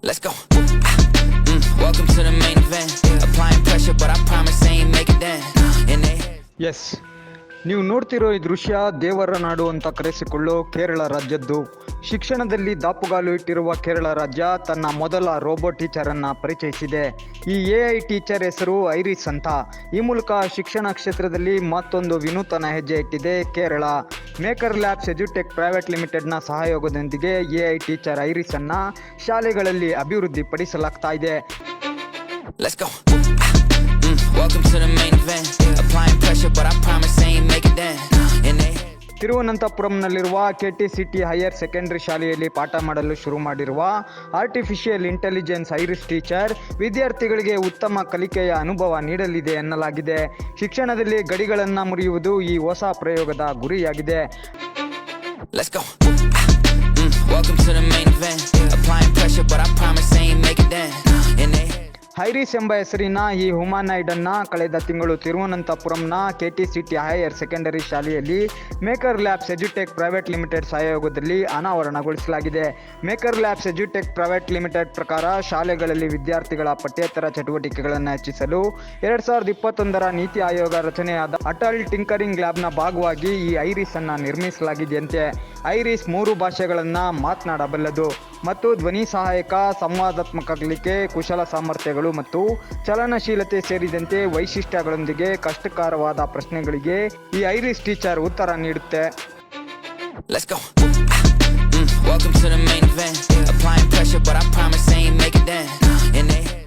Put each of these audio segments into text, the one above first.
Let's go. Mm, welcome to the main event. Applying pressure, but I promise I ain't make it then. Yes ನೀವು ನೋಡ್ತಿರೋ ಈ ದೃಶ್ಯ ದೇವರ ನಾಡು ಅಂತ ಕರೆಸಿಕೊಳ್ಳೋ ಕೇರಳ ರಾಜ್ಯದ್ದು. ಶಿಕ್ಷಣದಲ್ಲಿ ದಾಪುಗಾಲು ಇಟ್ಟಿರುವ ಕೇರಳ ರಾಜ್ಯ ತನ್ನ ಮೊದಲ ರೋಬೋ ಟೀಚರನ್ನು ಪರಿಚಯಿಸಿದೆ. ಈ ಎ ಐ ಟೀಚರ್ ಹೆಸರು ಐರಿಸ್ ಅಂತ. ಈ ಮೂಲಕ ಶಿಕ್ಷಣ ಕ್ಷೇತ್ರದಲ್ಲಿ ಮತ್ತೊಂದು ವಿನೂತನ ಹೆಜ್ಜೆ ಇಟ್ಟಿದೆ ಕೇರಳ. ಮೇಕರ್ ಲ್ಯಾಬ್ಸ್ ಎಜುಟೆಕ್ ಪ್ರೈವೇಟ್ ಲಿಮಿಟೆಡ್ನ ಸಹಯೋಗದೊಂದಿಗೆ ಎ ಐ ಟೀಚರ್ ಐರಿಸ್ ಅನ್ನ ಶಾಲೆಗಳಲ್ಲಿ ಅಭಿವೃದ್ಧಿಪಡಿಸಲಾಗ್ತಾ ಇದೆ. Let's go. Mm, welcome to the main event. Applying pressure, but I ತಿರುವನಂತಪುರಂನಲ್ಲಿರುವ K T C T higher secondary ಶಾಲೆಯಲ್ಲಿ ಪಾಠ ಮಾಡಲು ಶುರು ಮಾಡಿರುವ ಆರ್ಟಿಫಿಷಿಯಲ್ ಇಂಟೆಲಿಜೆನ್ಸ್ ಐರಿಸ್ ಟೀಚರ್ ವಿದ್ಯಾರ್ಥಿಗಳಿಗೆ ಉತ್ತಮ ಕಲಿಕೆಯ ಅನುಭವ ನೀಡಲಿದೆ ಎನ್ನಲಾಗಿದೆ ಶಿಕ್ಷಣದಲ್ಲಿ ಗಡಿಗಳನ್ನು ಮುರಿಯುವುದು ಈ ಹೊಸ ಪ್ರಯೋಗದ ಗುರಿಯಾಗಿದೆ go. Mm, welcome to the main event. Applying pressure, but ಹೈರಿಸ್ ಎಂಬ ಹೆಸರಿನ ಈ ಹುಮಾನೈಡ್ ಅನ್ನ ಕಳೆದ ತಿಂಗಳು ತಿರುವನಂತಪುರಂನ K T C T higher secondary ಶಾಲೆಯಲ್ಲಿ ಮೇಕರ್ ಲ್ಯಾಬ್ಸ್ ಎಜುಟೆಕ್ ಪ್ರೈವೇಟ್ ಲಿಮಿಟೆಡ್ ಸಹಯೋಗದಲ್ಲಿ ಅನಾವರಣಗೊಳಿಸಲಾಗಿದೆ. ಮೇಕರ್ ಲ್ಯಾಬ್ಸ್ ಎಜುಟೆಕ್ ಪ್ರೈವೇಟ್ ಲಿಮಿಟೆಡ್ ಪ್ರಕಾರ ಶಾಲೆಗಳಲ್ಲಿ ವಿದ್ಯಾರ್ಥಿಗಳ ಪಠ್ಯೇತರ ಚಟುವಟಿಕೆಗಳನ್ನು ಹೆಚ್ಚಿಸಲು ಎರಡ್ ಸಾವಿರದ ಇಪ್ಪತ್ತೊಂದರ ನೀತಿ ಆಯೋಗ ರಚನೆಯಾದ ಅಟಲ್ ಟಿಂಕರಿಂಗ್ ಲ್ಯಾಬ್ನ ಭಾಗವಾಗಿ ಈ ಐರಿಸ್ ಅನ್ನ ನಿರ್ಮಿಸಲಾಗಿದೆಯಂತೆ. ಐರಿಸ್ ಮೂರು ಭಾಷೆಗಳನ್ನು ಮಾತನಾಡಬಲ್ಲದು ಮತ್ತು ಧ್ವನಿ ಸಹಾಯಕ, ಸಂವಾದಾತ್ಮಕ ಕಲಿಕೆ, ಕುಶಲ ಸಾಮರ್ಥ್ಯಗಳು ಮತ್ತು ಚಲನಶೀಲತೆ ಸೇರಿದಂತೆ ವೈಶಿಷ್ಟ್ಯಗಳೊಂದಿಗೆ ಕಷ್ಟಕರವಾದ ಪ್ರಶ್ನೆಗಳಿಗೆ ಈ ಐರಿಸ್ ಟೀಚರ್ ಉತ್ತರ ನೀಡುತ್ತೆ. Mm, head.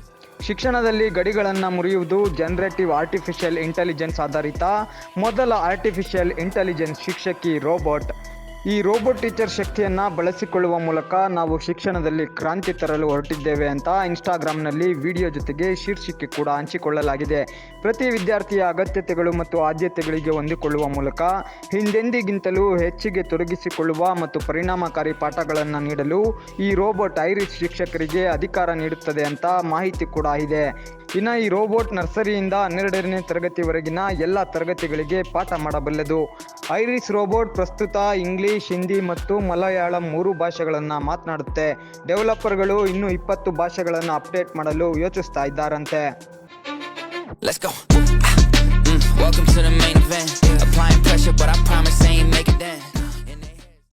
ಶಿಕ್ಷಣದಲ್ಲಿ ಗಡಿಗಳನ್ನು ಮುರಿಯುವುದು ಜನರೇಟಿವ್ ಆರ್ಟಿಫಿಷಿಯಲ್ ಇಂಟೆಲಿಜೆನ್ಸ್ ಆಧಾರಿತ ಮೊದಲ ಆರ್ಟಿಫಿಷಿಯಲ್ ಇಂಟೆಲಿಜೆನ್ಸ್ ಶಿಕ್ಷಕಿ ರೋಬೋಟ್ ಈ ರೋಬೋಟ್ ಟೀಚರ್ ಶಕ್ತಿಯನ್ನು ಬಳಸಿಕೊಳ್ಳುವ ಮೂಲಕ ನಾವು ಶಿಕ್ಷಣದಲ್ಲಿ ಕ್ರಾಂತಿ ತರಲು ಹೊರಟಿದ್ದೇವೆ ಅಂತ ಇನ್ಸ್ಟಾಗ್ರಾಮ್ನಲ್ಲಿ ವಿಡಿಯೋ ಜೊತೆಗೆ ಶೀರ್ಷಿಕೆ ಕೂಡ ಹಂಚಿಕೊಳ್ಳಲಾಗಿದೆ. ಪ್ರತಿ ವಿದ್ಯಾರ್ಥಿಯ ಅಗತ್ಯತೆಗಳು ಮತ್ತು ಆದ್ಯತೆಗಳಿಗೆ ಹೊಂದಿಕೊಳ್ಳುವ ಮೂಲಕ ಹಿಂದೆಂದಿಗಿಂತಲೂ ಹೆಚ್ಚಿಗೆ ತೊಡಗಿಸಿಕೊಳ್ಳುವ ಮತ್ತು ಪರಿಣಾಮಕಾರಿ ಪಾಠಗಳನ್ನು ನೀಡಲು ಈ ರೋಬೋಟ್ ಐರಿಸ್ ಶಿಕ್ಷಕರಿಗೆ ಅಧಿಕಾರ ನೀಡುತ್ತದೆ ಅಂತ ಮಾಹಿತಿ ಕೂಡ ಇದೆ. ಇನ್ನು ಈ ರೋಬೋಟ್ ನರ್ಸರಿಯಿಂದ ಹನ್ನೆರಡನೇ ತರಗತಿವರೆಗಿನ ಎಲ್ಲ ತರಗತಿಗಳಿಗೆ ಪಾಠ ಮಾಡಬಲ್ಲದು. ಐರಿಸ್ ರೋಬೋಟ್ ಪ್ರಸ್ತುತ ಇಂಗ್ಲಿಷ್, ಹಿಂದಿ ಮತ್ತು ಮಲಯಾಳಂ ಮೂರು ಭಾಷೆಗಳನ್ನು ಮಾತನಾಡುತ್ತೆ. ಡೆವಲಪರ್ಗಳು ಇನ್ನೂ ಇಪ್ಪತ್ತು ಭಾಷೆಗಳನ್ನು ಅಪ್ಡೇಟ್ ಮಾಡಲು ಯೋಚಿಸ್ತಾ ಇದ್ದಾರಂತೆ.